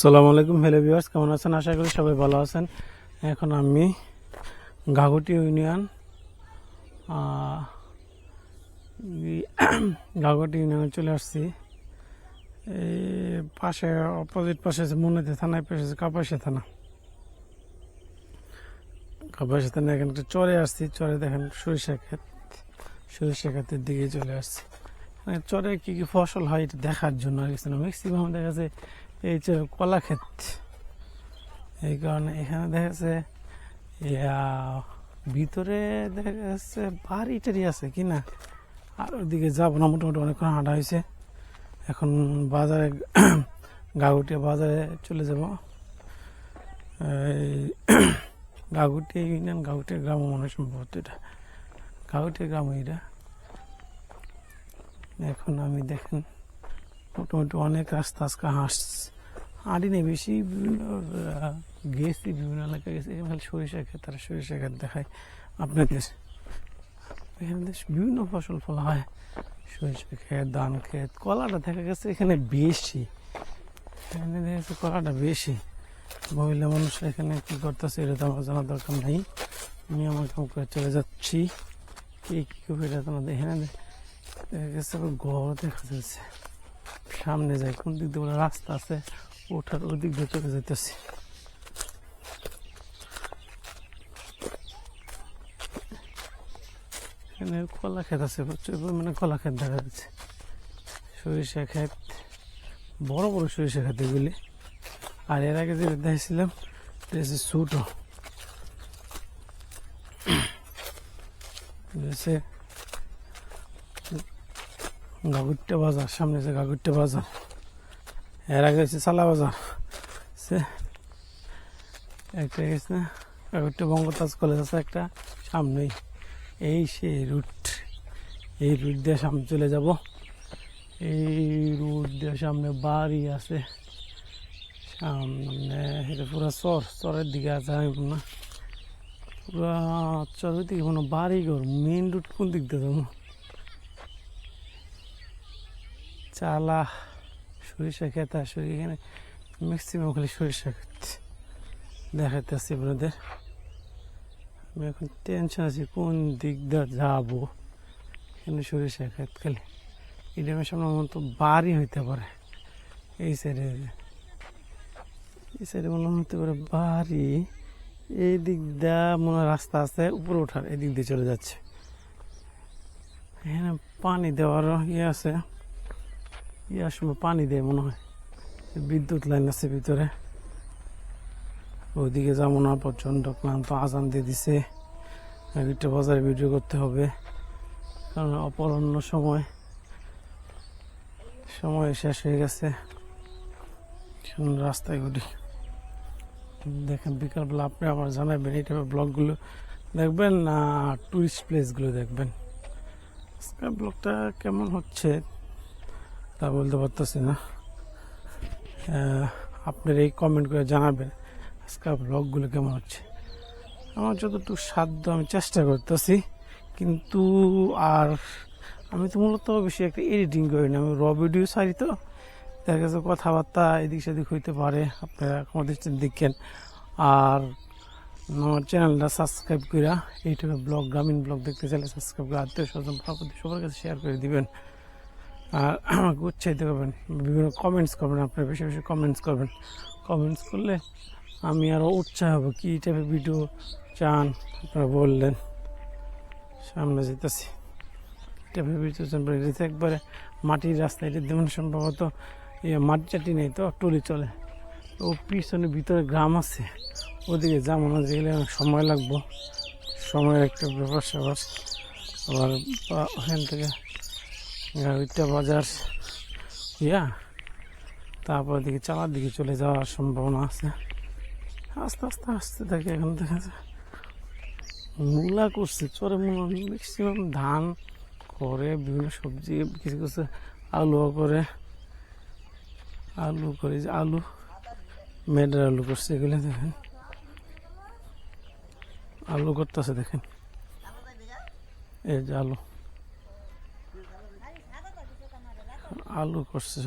সালাম আলাইকুম hello viewers কেমন আছেন? আশা করি সবাই ভালো আছেন। এখন আমি ঘাঘটি ইউনিয়ন ঘাঘটি ইউনিয়নে চলে আসছি। এই পাশে অপোজিট পাশে আছে মনেতে থানায় পাশে আছে কাপাসে থানা। কাপাসে থানা এখানে একটা চরে আসছি, চরে দেখেন সরিষা ক্ষেত। সরিষা ক্ষেতের দিকে চলে আসছি। মানে চরে কি কি ফসল হয়, এটা দেখার জন্য আর ম্যাক্সিমাম দেখা যাচ্ছে এই যে কলা ক্ষেত। এই কারণে এখানে দেখা যাচ্ছে ভিতরে দেখা যাচ্ছে বাড়ি টাড়ি আছে কি না? আর ওদিকে যাব না, মোটামুটি অনেকক্ষণ হাঁটা হয়েছে। এখন বাজারে গাগুটিয়া বাজারে চলে যাব। এই ইউনিয়ন, গাগুটিয়া গ্রাম মনে সম্ভবত এটা। গাগুটিয়া গ্রাম এটা এখন আমি দেখেন মোটামুটি অনেক রাস্তা আজকে হাঁস হাঁটি নেই বেশি গেছি, বিভিন্ন এলাকায় গেছি। এখানে সরিষা ক্ষেত তারা সরিষা ক্ষেত দেখায় আপনাদের এখানে বিভিন্ন ফসল ফলা হয়। সরিষা ক্ষেত, ধান ক্ষেত, কলাটা দেখা গেছে এখানে বেশি। এখানে দেখা যাচ্ছে কলাটা বেশি। মহিলা মানুষ এখানে কী করতেছে, এটা তো আমার জানার দরকার নেই। আমি আমার কাম করে চলে যাচ্ছি। কি কি করবে এটা তোমাদের এখানে দেখা গেছে ঘর দেখা যাচ্ছে। সামনে যাই কোন দিক দিয়ে রাস্তা আছে, ওঠার ওই দিক দিয়ে চলে যেতেছি এখানে কলা ক্ষেত আছে, প্রচুর পরিমাণে কলা ক্ষেত দেখা যাচ্ছে। সরিষা ক্ষেত, বড় বড় সরিষা ক্ষেত এগুলি। আর এর আগে যেটা দেখেছিলাম, এটা ছোটো। হচ্ছে গাগুট্টা বাজার সামনে যে গাগুট্টা বাজার এর আগে হচ্ছে সালা বাজার সে একটা গেছে না, গাগুট্টা বঙ্গতাজ কলেজ আছে একটা, সামনেই। এই সেই রুট, এই রুট দিয়ে সামনে চলে যাব। এই রুট দিয়ে সামনে বাড়ি আছে। সামনে এটা পুরো চর, চরের দিকে আছে, আমি না। পুরা চরের দিকে কোনো বাড়ি ঘর মেন রুট কোন দিক দিয়ে যাব? চালা সরিষা ক্ষেত আসলে এখানে ম্যাক্সিমাম খালি সরিষা দেখাতে আসছি আপনাদের। আমি এখন টেনশন আছি, কোন দিক দিয়ে যাব? এখানে সরিষা ক্ষেত খালি। এটা আমার সামনে মতো বাড়ি হইতে পারে। এই সাইডে এই সাইডে মনে হতে পারে বাড়ি। এই দিক দিয়ে মনে রাস্তা আছে, উপরে ওঠার, এই দিক দিয়ে চলে যাচ্ছে। এখানে পানি দেওয়ারও ইয়ে আছে। ইয়ার সময় পানি দেয় মনে হয়। বিদ্যুৎ লাইন আছে ভিতরে। ওইদিকে যাব না প্রচণ্ড ক্লান্ত আজান দিয়ে দিছে। একটা বাজারে ভিডিও করতে হবে। কারণ অপরাহ্ন সময়। সময় শেষ হয়ে গেছে। রাস্তায় ঘুরি। দেখেন বিকালবেলা আপনি আমার জানাবেন, এই টাইপের ব্লগগুলো দেখবেন না টুরিস্ট প্লেসগুলো দেখবেন? আজকের ব্লগটা কেমন হচ্ছে? তা বলতে পারতেছি না। আপনার এই কমেন্ট করে জানাবেন আজকাল ব্লগগুলো কেমন হচ্ছে। আমার যতটুকু সাধ্য আমি চেষ্টা করতেছি, কিন্তু আর আমি তো মূলত বেশি একটা এডিটিং করি না। আমি র ভিডিও ছাড়ি তো, দেখা গেছে কথাবার্তা এদিক সেদিক হইতে পারে, আপনারা আমাদের দেখেন। আর আমার চ্যানেলটা সাবস্ক্রাইব করা এইটাকে ব্লগ গ্রামীণ ব্লগ দেখতে চাইলে সাবস্ক্রাইব করে আত্মীয় স্বজন সবার কাছে শেয়ার করে দিবেন। আর আমাকে উৎসাহিত করবেন, বিভিন্ন কমেন্টস করবেন, আপনারা বেশি বেশি কমেন্টস করবেন। কমেন্টস করলে আমি আরও উৎসাহ হব, কী টাইপের ভিডিও চান, আপনারা বললেন। সামনে যেতেছি। টাইপের ভিডিও চান এটা একবারে মাটির রাস্তা এটা যেমন সম্ভবত ইয়ে মাটি চাটি নেই তো, টলি চলে। ও পিছনে ভিতরে গ্রাম আছে, ওদিকে যাব না গেলে সময় লাগবো। সময়ের একটা ব্যাপার স্যাপার আবার ওখান থেকে গাড়িটা বাজার। ইয়া, তারপর দিকে চালার দিকে চলে যাওয়ার সম্ভাবনা আছে। আস্তে আস্তে আস্তে থাকে এখন দেখা যায়। মূলা করছে, চরে মূলা ম্যাক্সিমাম ধান করে, বিভিন্ন সবজি কিছু কিছু আলু করে। আলু করে যে আলু মেডের আলু করছে, এগুলো দেখেন। আলু করতেছে দেখেন। এই যে আলু। আলু করছে।